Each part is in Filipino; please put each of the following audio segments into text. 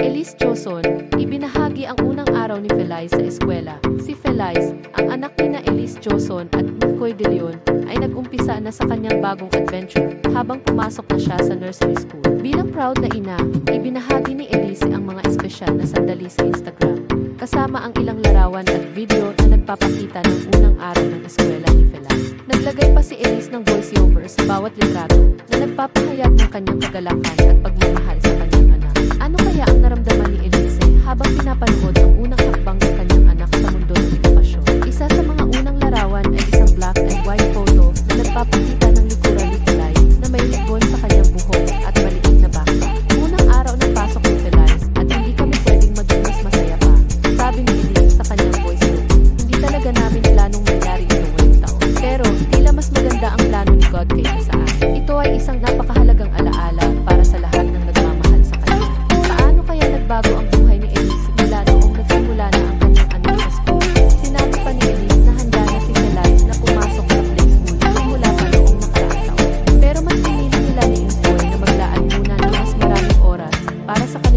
Elise Joson, ibinahagi ang unang araw ni Feliz sa eskwela. Si Feliz, ang anak ni na Elise Joson at Mikoy De Leon, ay nag-umpisa na sa kanyang bagong adventure habang pumasok na siya sa nursery school. Bilang proud na ina, ibinahagi ni Elise ang mga espesyal na sandali sa Instagram, kasama ang ilang larawan at video na nagpapakita ng unang araw ng eskwela ni Feliz. Naglagay pa si Elise ng voiceover sa bawat litrato na nagpapahayag ng kanyang kagalakan at pagmamahal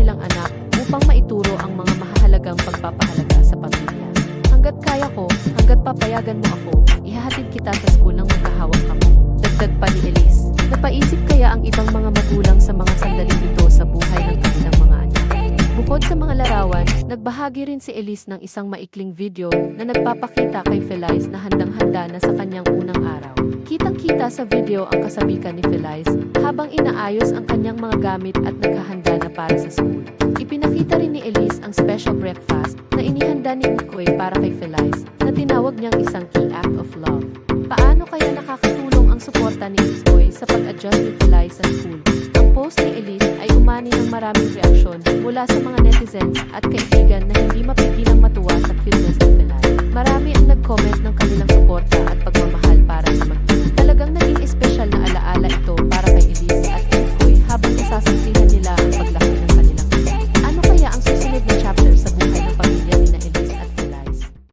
kanilang anak upang maituro ang mga mahalagang pagpapahalaga sa pamilya. Hanggat kaya ko, hanggat papayagan mo ako, ihahatid kita sa school ng magkahawak kamay. Dagdag pa ni Elise. Napaisip kaya ang ibang mga magulang sa mga sandaling ito sa buhay ng kanilang mga anak. Bukod sa mga larawan, nagbahagi rin si Elise ng isang maikling video na nagpapakita kay Feliz na handang-handa na sa kanyang unang araw. Kitang-kita sa video ang kasabikan ni Feliz habang inaayos ang kanyang mga gamit at naghahanda na para sa school. Ipinakita rin ni Elise ang special breakfast na inihanda ni Mikoy para kay Feliz na tinawag niyang isang key act of love. Paano kaya nakakatulong ang suporta ni Mikoy sa pag-adjust ni Feliz sa school? Ang post ni Elise ay umani ng maraming reaksyon mula sa mga netizens at kaibigan na hindi mapigilang